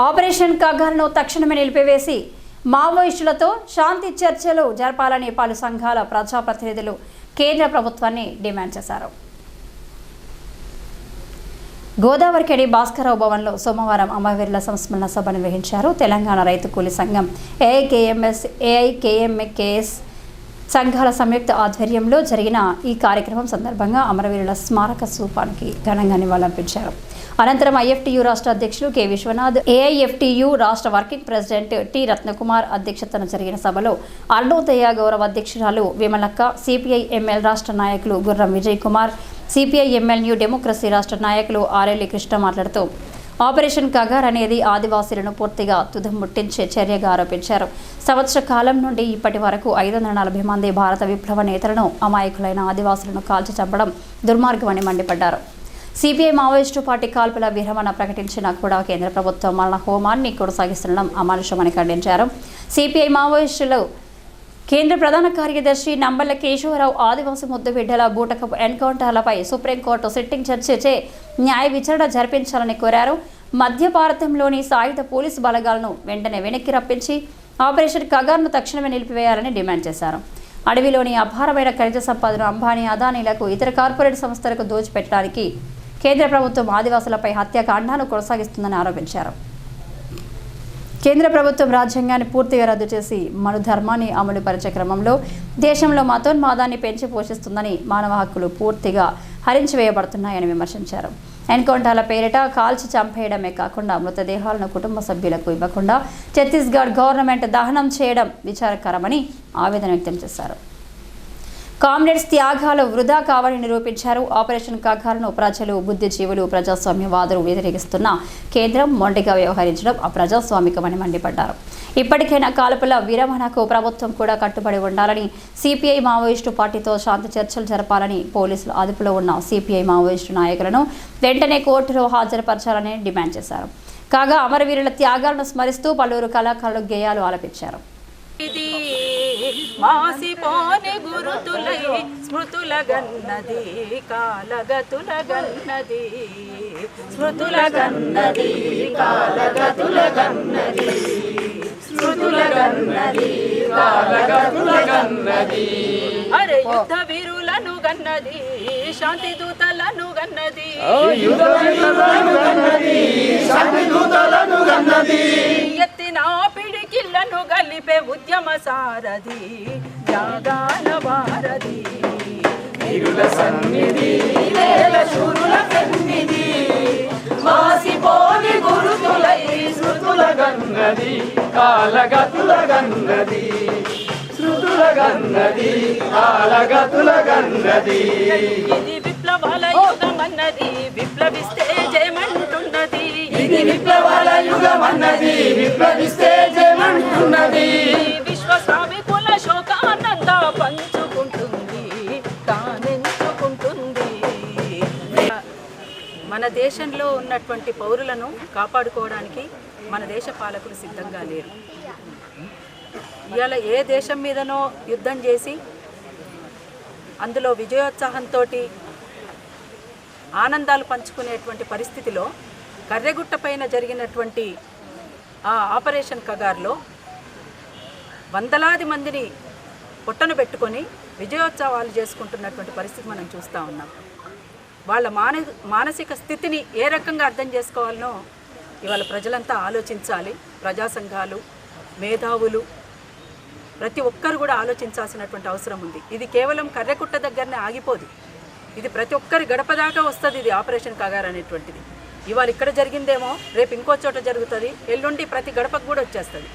Operation కగార్ను తక్షణమే నిలిపివేసి మావోయిస్టులతో శాంతి చర్చలు జరపాలని పలు సంఘాల ప్రజాప్రతినిధులు కేంద్ర ప్రభుత్వాన్ని డిమాండ్ చేశారు. గోదావరికెడి భాస్కరరావు భవన్లో సోమవారం అమరవీరుల సంస్మరణ సభ నిర్వహించారు. తెలంగాణ రైతు కూలీ సంఘం ఏఐకేఎంఎస్ ఏఐకేఎంకేఎస్ సంఘాల సంయుక్త ఆధ్వర్యంలో జరిగిన ఈ కార్యక్రమం సందర్భంగా అమరవీరుల స్మారక స్థూపానికి ఘనంగా నివాళులర్పించారు. అనంతరం ఐఎఫ్టియు రాష్ట్ర అధ్యక్షులు కె. విశ్వనాథ్ ఏఐఎఫ్టియు రాష్ట్ర వర్కింగ్ ప్రెసిడెంట్ టి. రత్నకుమార్ అధ్యక్షతన జరిగిన సభలో అరుణోదయ గౌరవ అధ్యక్షురాలు విమలక్క సిపిఐ ఎంఎల్ రాష్ట్ర నాయకులు Gurram Vijay Kumar CPI ML new democracy రాష్ట్ర నాయకులు ఆర్ఎల్ఈ కృష్ణ మాట్లాడుతూ ఆపరేషన్ కగార్ అనేది ఆదివాసీలను పూర్తిగా తుదముట్టించే చర్యగా ఆరోపించారు. సంవత్సర కాలం నుండి ఇప్పటి వరకు ఐదు వందల నలభై మంది భారత విప్లవ నేతలను అమాయకులైన ఆదివాసులను కాల్చి చంపడం దుర్మార్గమని మండిపడ్డారు. సిపిఐ మావోయిస్టు పార్టీ కాల్పుల విరమణ ప్రకటించినా కూడా కేంద్ర ప్రభుత్వం మరణ హోమాన్ని కొనసాగిస్తుండడం అమానుషమని ఖండించారు. సిపిఐ మావోయిస్టులు కేంద్ర ప్రధాన కార్యదర్శి నంబల్ల కేశవరావు ఆదివాసీ ముద్దుబిడ్డల బూటకపు ఎన్కౌంటర్లపై సుప్రీంకోర్టు సిట్టింగ్ చర్చచే న్యాయ విచారణ జరిపించాలని కోరారు. మధ్య భారతంలోని సాయుధ పోలీసు బలగాలను వెంటనే వెనక్కి రప్పించి ఆపరేషన్ కగార్ను తక్షణమే నిలిపివేయాలని డిమాండ్ చేశారు. అడవిలోని అపారమైన ఖనిజ సంపదను అంబానీ అదానీలకు ఇతర కార్పొరేట్ సంస్థలకు దోచిపెట్టడానికి కేంద్ర ప్రభుత్వం ఆదివాసులపై హత్యాకాండాలు కొనసాగిస్తుందని ఆరోపించారు. కేంద్ర ప్రభుత్వం రాజ్యాంగాన్ని పూర్తిగా రద్దు చేసి మను ధర్మాన్ని అమలు పరిచే క్రమంలో దేశంలో మతోన్మాదాన్ని పెంచి పోషిస్తుందని మానవ హక్కులు పూర్తిగా హరించివేయబడుతున్నాయని విమర్శించారు. ఎన్కౌంటర్ల పేరిట కాల్చి చంపేయడమే కాకుండా మృతదేహాలను కుటుంబ సభ్యులకు ఇవ్వకుండా ఛత్తీస్గఢ్ గవర్నమెంట్ దహనం చేయడం విచారకరమని ఆవేదన వ్యక్తం చేశారు. కామ్రేడ్స్ త్యాగాలు వృధా కావాలని నిరూపించారు. ఆపరేషన్ కాకాలను ప్రజలు బుద్ధిజీవులు ప్రజాస్వామ్యవాదులు వ్యతిరేకిస్తున్న కేంద్రం మొండిగా వ్యవహరించడం అప్రజాస్వామికమని మండిపడ్డారు. ఇప్పటికైనా కాల్పుల విరమణకు ప్రభుత్వం కూడా కట్టుబడి ఉండాలని సిపిఐ మావోయిస్టు పార్టీతో శాంతి చర్చలు జరపాలని పోలీసులు అదుపులో ఉన్న సిపిఐ మావోయిస్టు నాయకులను వెంటనే కోర్టులో హాజరుపరచాలని డిమాండ్ చేశారు. కాగా అమరవీరుల త్యాగాలను స్మరిస్తూ పలువురు కళాకారులు గేయాలు ఆలపించారు. ఇది మాసిపోని గురుతులై స్మృతుల గన్నది కాలగతుల గన్నది స్మృతుల గన్నది కాలగతుల గన్నది స్మృతుల గన్నది కాలగతుల గన్నది. అరే యుద్ధ వీరులను గన్నది శాంతి దూతలను గన్నది. పిడికిళ్ళను గలిపే ఉద్యమ సారథి త్యాగాల వారధి. వీరుల సన్నిధి వేల శూరుల పెన్నిధి మాసిపోని గురుతులై శృతుల గన్నది కాలగతుల గన్నది శృతుల గన్నది కాలగతుల గన్నది ఇది విప్లవాల యుగమన్నది విప్లవిస్తే జయమంటున్నది. ఇది విప్లవాల యుగమన్నది విప్లవిస్తే విశ్వస్వామి పులశోక శోకానంద పంచుకుంటుంది తానెంచుకుంటుంది మన దేశంలో ఉన్నటువంటి పౌరులను కాపాడుకోవడానికి మన దేశ పాలకులు సిద్ధంగా లేరు. ఇవాళ ఏ దేశం మీదనో యుద్ధం చేసి అందులో విజయోత్సాహంతో ఆనందాలు పంచుకునేటువంటి పరిస్థితిలో కర్రెగుట్ట పైన జరిగినటువంటి ఆ ఆపరేషన్ కగార్లో వందలాది మందిని పొట్టను పెట్టుకొని విజయోత్సవాలు చేసుకుంటున్నటువంటి పరిస్థితి మనం చూస్తూ ఉన్నాం. వాళ్ళ మాన మానసిక స్థితిని ఏ రకంగా అర్థం చేసుకోవాలనో ఇవాళ ప్రజలంతా ఆలోచించాలి. ప్రజా సంఘాలు మేధావులు ప్రతి ఒక్కరు కూడా ఆలోచించాల్సినటువంటి అవసరం ఉంది. ఇది కేవలం కర్రెకుట్ట దగ్గరనే ఆగిపోదు. ఇది ప్రతి ఒక్కరి గడప దాకా వస్తుంది ఇది ఆపరేషన్ కగారు అనేటువంటిది. ఇవాళ ఇక్కడ జరిగిందేమో రేపు ఇంకో చోట జరుగుతుంది. ఎల్లుండి ప్రతి గడపకు కూడా వచ్చేస్తుంది.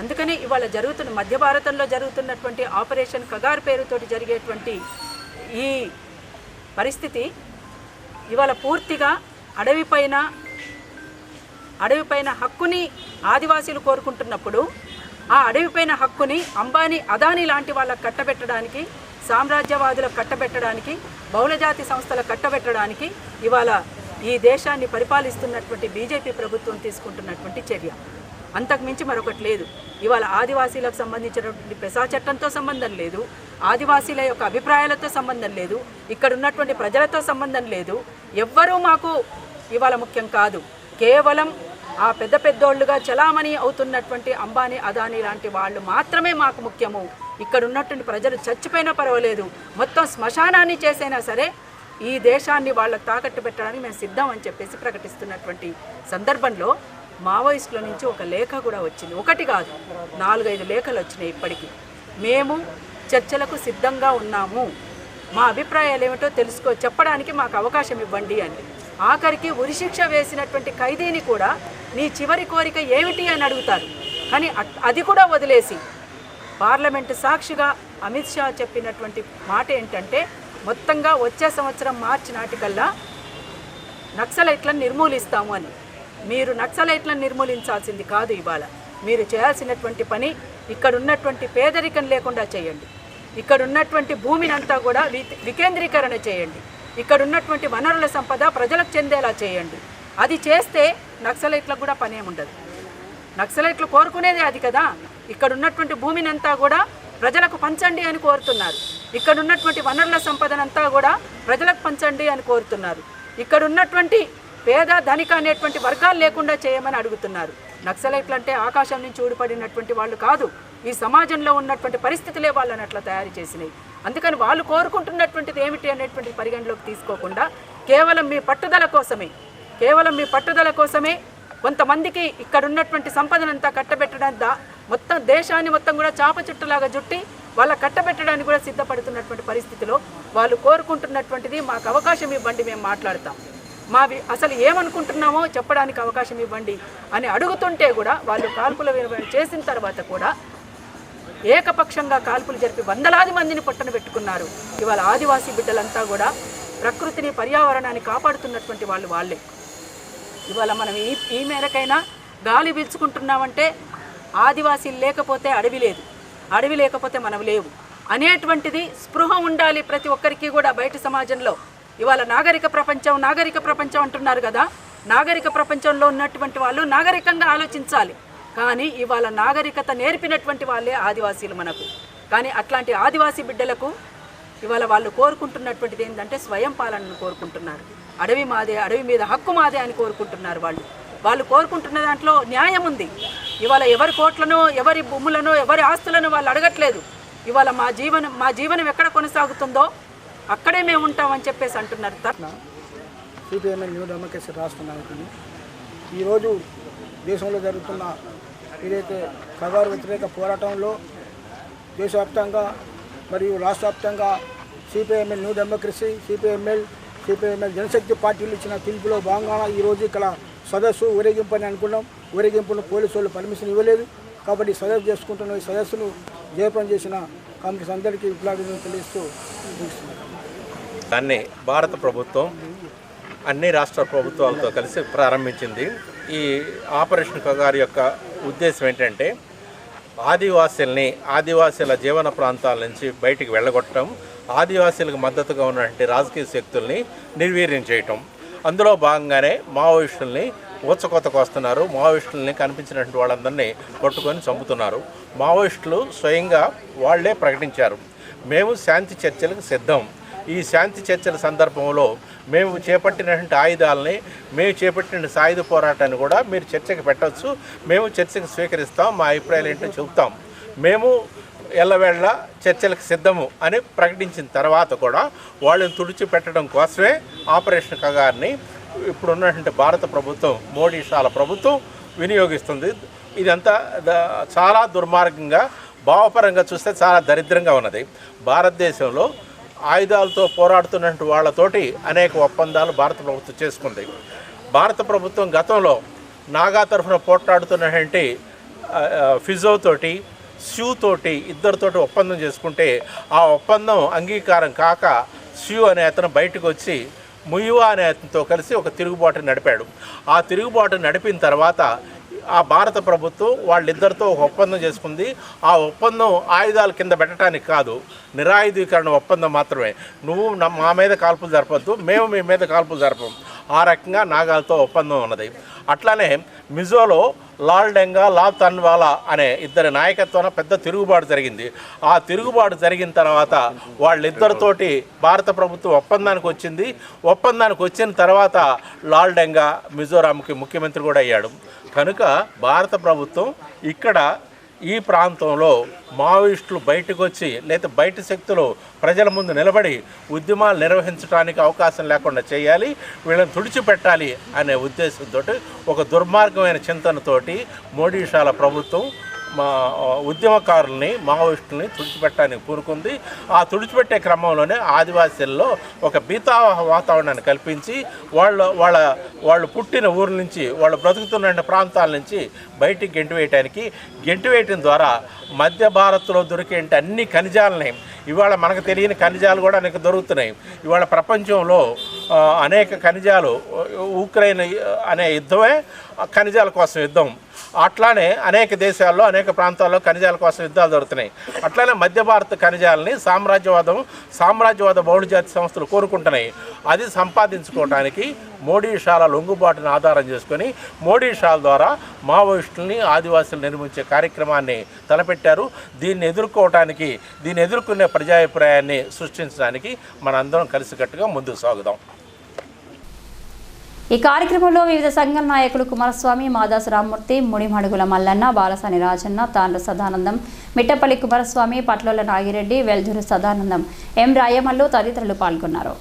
అందుకని ఇవాళ జరుగుతున్న మధ్య భారతంలో జరుగుతున్నటువంటి ఆపరేషన్ కగార్ పేరుతోటి జరిగేటువంటి ఈ పరిస్థితి ఇవాళ పూర్తిగా అడవిపైన అడవిపైన హక్కుని ఆదివాసీలు కోరుకుంటున్నప్పుడు ఆ అడవిపైన హక్కుని అంబానీ అదానీ లాంటి వాళ్ళకు కట్టబెట్టడానికి సామ్రాజ్యవాదులకు కట్టబెట్టడానికి బహుళజాతి సంస్థలకు కట్టబెట్టడానికి ఇవాళ ఈ దేశాన్ని పరిపాలిస్తున్నటువంటి బీజేపీ ప్రభుత్వం తీసుకుంటున్నటువంటి చర్య. అంతకుమించి మరొకటి లేదు. ఇవాళ ఆదివాసీలకు సంబంధించినటువంటి పెసా చట్టంతో సంబంధం లేదు. ఆదివాసీల యొక్క అభిప్రాయాలతో సంబంధం లేదు. ఇక్కడ ఉన్నటువంటి ప్రజలతో సంబంధం లేదు. ఎవ్వరూ మాకు ఇవాళ ముఖ్యం కాదు. కేవలం ఆ పెద్ద పెద్దోళ్ళుగా చలామణి అవుతున్నటువంటి అంబానీ అదానీ లాంటి వాళ్ళు మాత్రమే మాకు ముఖ్యము. ఇక్కడ ఉన్నటువంటి ప్రజలు చచ్చిపోయినా పర్వాలేదు. మొత్తం శ్మశానాన్ని చేసైనా సరే ఈ దేశాన్ని వాళ్ళకు తాకట్టు పెట్టడానికి మేము సిద్ధం అని చెప్పేసి ప్రకటిస్తున్నటువంటి సందర్భంలో మావోయిస్టుల నుంచి ఒక లేఖ కూడా వచ్చింది. ఒకటి కాదు నాలుగైదు లేఖలు వచ్చినాయి ఇప్పటికీ. మేము చర్చలకు సిద్ధంగా ఉన్నాము. మా అభిప్రాయాలు ఏమిటో తెలుసుకో చెప్పడానికి మాకు అవకాశం ఇవ్వండి అని. ఆఖరికి ఉరిశిక్ష వేసినటువంటి ఖైదీని కూడా నీ చివరి కోరిక ఏమిటి అని అడుగుతారు. కానీ అది కూడా వదిలేసి పార్లమెంటు సాక్షిగా అమిత్ షా చెప్పినటువంటి మాట ఏంటంటే మొత్తంగా వచ్చే సంవత్సరం మార్చి నాటికల్లా నక్సలైట్లను నిర్మూలిస్తాము అని. మీరు నక్సలైట్లను నిర్మూలించాల్సింది కాదు ఇవాళ. మీరు చేయాల్సినటువంటి పని ఇక్కడ ఉన్నటువంటి పేదరికం లేకుండా చేయండి. ఇక్కడ ఉన్నటువంటి భూమిని అంతా కూడా వి- వికేంద్రీకరణ చేయండి. ఇక్కడ ఉన్నటువంటి వనరుల సంపద ప్రజలకు చెందేలా చేయండి. అది చేస్తే నక్సలైట్లకు కూడా పని ఉండదు నక్సలైట్లు కోరుకునేది అది కదా. ఇక్కడ ఉన్నటువంటి భూమిని అంతా కూడా ప్రజలకు పంచండి అని కోరుతున్నారు. ఇక్కడ ఉన్నటువంటి వనరుల సంపదనంతా కూడా ప్రజలకు పంచండి అని కోరుతున్నారు. ఇక్కడ ఉన్నటువంటి పేద ధనిక అనేటువంటి వర్గాలు లేకుండా చేయమని అడుగుతున్నారు. నక్సలైట్లు అంటే ఆకాశం నుంచి ఊడిపడినటువంటి వాళ్ళు కాదు. ఈ సమాజంలో ఉన్నటువంటి పరిస్థితులే వాళ్ళని అట్లా తయారు చేసినాయి. అందుకని వాళ్ళు కోరుకుంటున్నటువంటిది ఏమిటి అనేటువంటి పరిగణలోకి తీసుకోకుండా కేవలం మీ పట్టుదల కోసమే కేవలం మీ పట్టుదల కోసమే కొంతమందికి ఇక్కడ ఉన్నటువంటి సంపదనంతా కట్టబెట్టడానికి దా మొత్తం దేశాన్ని మొత్తం కూడా చాప చుట్టలాగా జుట్టి వాళ్ళ కట్టబెట్టడానికి కూడా సిద్ధపడుతున్నటువంటి పరిస్థితిలో వాళ్ళు కోరుకుంటున్నటువంటిది మాకు అవకాశం ఇవ్వండి మేము మాట్లాడతాం. మావి అసలు ఏమనుకుంటున్నామో చెప్పడానికి అవకాశం ఇవ్వండి అని అడుగుతుంటే కూడా వాళ్ళు కాల్పుల చేసిన తర్వాత కూడా ఏకపక్షంగా కాల్పులు జరిపి వందలాది మందిని పట్టణ పెట్టుకున్నారు. ఇవాళ ఆదివాసీ బిడ్డలంతా కూడా ప్రకృతిని పర్యావరణాన్ని కాపాడుతున్నటువంటి వాళ్ళు వాళ్ళే. ఇవాళ మనం ఈ ఈ మేరకైనా గాలి పీల్చుకుంటున్నామంటే ఆదివాసీలు లేకపోతే అడవి లేదు. అడవి లేకపోతే మనం లేవు. అనేటువంటిది స్పృహ ఉండాలి ప్రతి ఒక్కరికి కూడా బయట సమాజంలో. ఇవాళ నాగరిక ప్రపంచం నాగరిక ప్రపంచం అంటున్నారు కదా. నాగరిక ప్రపంచంలో ఉన్నటువంటి వాళ్ళు నాగరికంగా ఆలోచించాలి. కానీ ఇవాళ నాగరికత నేర్పినటువంటి వాళ్ళే ఆదివాసీలు మనకు. కానీ అట్లాంటి ఆదివాసీ బిడ్డలకు ఇవాళ వాళ్ళు కోరుకుంటున్నటువంటిది ఏంటంటే స్వయం పాలనను కోరుకుంటున్నారు. అడవి మాదే అడవి మీద హక్కు మాదే అని కోరుకుంటున్నారు వాళ్ళు. వాళ్ళు కోరుకుంటున్న దాంట్లో న్యాయం ఉంది. ఇవాళ ఎవరి కోట్లనో ఎవరి భూములనో ఎవరి ఆస్తులను వాళ్ళు అడగట్లేదు. ఇవాళ మా జీవనం మా జీవనం ఎక్కడ కొనసాగుతుందో అక్కడే మేము ఉంటామని చెప్పేసి అంటున్నారు సిపిఎంఎల్ న్యూ డెమోక్రసీ రాష్ట్ర నాయకుడిని. ఈరోజు దేశంలో జరుగుతున్న ఏదైతే కగారు వ్యతిరేక పోరాటంలో దేశవ్యాప్తంగా మరియు రాష్ట్ర వ్యాప్తంగా new democracy CPML CPML Janashakti పార్టీలు ఇచ్చిన పిలుపులో భాగంగా ఈరోజు ఇక్కడ సదస్సు ఊరేగింపు అని అనుకున్నాం. ఊరేగింపును పోలీసు వాళ్ళు పర్మిషన్ ఇవ్వలేదు. కాబట్టి సదస్సు చేసుకుంటున్న ఈ సదస్సును జయప్రం చేసిన కాంగ్రెస్ అందరికీ విప్లవాభివృద్ధి తెలియజేస్తూ దాన్ని భారత ప్రభుత్వం అన్ని రాష్ట్ర ప్రభుత్వాలతో కలిసి ప్రారంభించింది. ఈ ఆపరేషన్ కగారి యొక్క ఉద్దేశం ఏంటంటే ఆదివాసీల్ని ఆదివాసీల జీవన ప్రాంతాల నుంచి బయటికి వెళ్ళగొట్టడం ఆదివాసీలకు మద్దతుగా ఉన్నటువంటి రాజకీయ శక్తుల్ని నిర్వీర్యం చేయటం. అందులో భాగంగానే మావోయిస్టుల్ని ఊచకొత్తకు వస్తున్నారు. మావోయిస్టుల్ని కనిపించినటువంటి వాళ్ళందరినీ పట్టుకొని చంపుతున్నారు. మావోయిస్టులు స్వయంగా వాళ్ళే ప్రకటించారు. మేము శాంతి చర్చలకు సిద్ధం. ఈ శాంతి చర్చల సందర్భంలో మేము చేపట్టినటువంటి ఆయుధాలని మేము చేపట్టిన సాయుధ పోరాటాన్ని కూడా మీరు చర్చకు పెట్టవచ్చు. మేము చర్చకు స్వీకరిస్తాం మా అభిప్రాయాలు ఏంటో చెబుతాం. మేము ఎల్లవేళ చర్చలకు సిద్ధము అని ప్రకటించిన తర్వాత కూడా వాళ్ళని తుడిచిపెట్టడం కోసమే ఆపరేషన్ కగారిని ఇప్పుడున్నటువంటి భారత ప్రభుత్వం మోడీ షాల ప్రభుత్వం వినియోగిస్తుంది. ఇదంతా చాలా దుర్మార్గంగా భావపరంగా చూస్తే చాలా దరిద్రంగా ఉన్నది. భారతదేశంలో ఆయుధాలతో పోరాడుతున్నటువంటి వాళ్ళతోటి అనేక ఒప్పందాలు భారత ప్రభుత్వం చేసుకుంది. భారత ప్రభుత్వం గతంలో నాగా తరఫున పోట్లాడుతున్నటువంటి ఫిజోతోటి ఫిజో తోటి స్యూ తోటి ఇద్దరితోటి ఒప్పందం చేసుకుంటే ఆ ఒప్పందం అంగీకారం కాక స్యూ అనే అతను బయటకు వచ్చి ముయువా అనే అతనితో కలిసి ఒక తిరుగుబాటు నడిపాడు. ఆ తిరుగుబాటు నడిపిన తర్వాత ఆ భారత ప్రభుత్వం వాళ్ళిద్దరితో ఒక ఒప్పందం చేసుకుంది. ఆ ఒప్పందం ఆయుధాల కింద పెట్టడానికి కాదు నిరాయుధీకరణ ఒప్పందం మాత్రమే. నువ్వు మా మీద కాల్పులు జరపద్దు మేము మీ మీద కాల్పులు జరపం. ఆ రకంగా నాగాలతో ఒప్పందం ఉన్నది. అట్లానే మిజోలో లాల్ డెంగా లాల్ తన్వాలా అనే ఇద్దరి నాయకత్వాన పెద్ద తిరుగుబాటు జరిగింది. ఆ తిరుగుబాటు జరిగిన తర్వాత వాళ్ళిద్దరితోటి భారత ప్రభుత్వం ఒప్పందానికి వచ్చింది. ఒప్పందానికి వచ్చిన తర్వాత లాల్ డెంగా మిజోరాంకి ముఖ్యమంత్రి కూడా అయ్యాడు. కనుక భారత ప్రభుత్వం ఇక్కడ ఈ ప్రాంతంలో మావోయిస్టులు బయటకు వచ్చి లేదా బయట శక్తులు ప్రజల ముందు నిలబడి ఉద్యమాలు నిర్వహించడానికి అవకాశం లేకుండా చేయాలి వీళ్ళని తుడిచిపెట్టాలి అనే ఉద్దేశంతో ఒక దుర్మార్గమైన చింతనతోటి మోడీషాల ప్రభుత్వం మా ఉద్యమకారుల్ని మావోయిస్టుల్ని తుడిచిపెట్టడానికి పూనుకుంది. ఆ తుడిచిపెట్టే క్రమంలోనే ఆదివాసీల్లో ఒక బీతావహ వాతావరణాన్ని కల్పించి వాళ్ళ వాళ్ళ వాళ్ళు పుట్టిన ఊరు నుంచి వాళ్ళు బ్రతుకుతున్న ప్రాంతాల నుంచి బయటికి గెంటివేయటానికి గెంటివేయటం ద్వారా మధ్య భారత్లో దొరికే అన్ని ఖనిజాలని. ఇవాళ మనకు తెలియని ఖనిజాలు కూడా అనేక దొరుకుతున్నాయి. ఇవాళ ప్రపంచంలో అనేక ఖనిజాలు ఉక్రెయిన్ అనే యుద్ధమే ఖనిజాల కోసం యుద్ధం. అట్లానే అనేక దేశాల్లో అనేక ప్రాంతాల్లో ఖనిజాల కోసం యుద్ధాలు జరుగుతున్నాయి. అట్లానే మధ్య భారత ఖనిజాలని సామ్రాజ్యవాదం సామ్రాజ్యవాద బహుళజాతి సంస్థలు కోరుకుంటున్నాయి. అది సంపాదించుకోవడానికి మోడీ షాల లొంగుబాటును ఆధారం చేసుకొని మోడీ షాల ద్వారా మావోయిస్టుల్ని ఆదివాసులు నిర్మించే కార్యక్రమాన్ని తలపెట్టారు. దీన్ని ఎదుర్కోవటానికి దీన్ని ఎదుర్కొనే ప్రజాభిప్రాయాన్ని సృష్టించడానికి మనందరం కలిసికట్టుగా ముందుకు సాగుదాం. ఈ కార్యక్రమంలో వివిధ సంఘ నాయకులు కుమారస్వామి మాదాసు రామ్మూర్తి ముడిమడుగుల మల్లన్న బాలసాని రాజన్న తాండ్ర సదానందం మిట్టపల్లి కుమారస్వామి పట్లోల నాగిరెడ్డి వెల్దురు సదానందం ఎం రాయమల్లు తదితరులు పాల్గొన్నారు.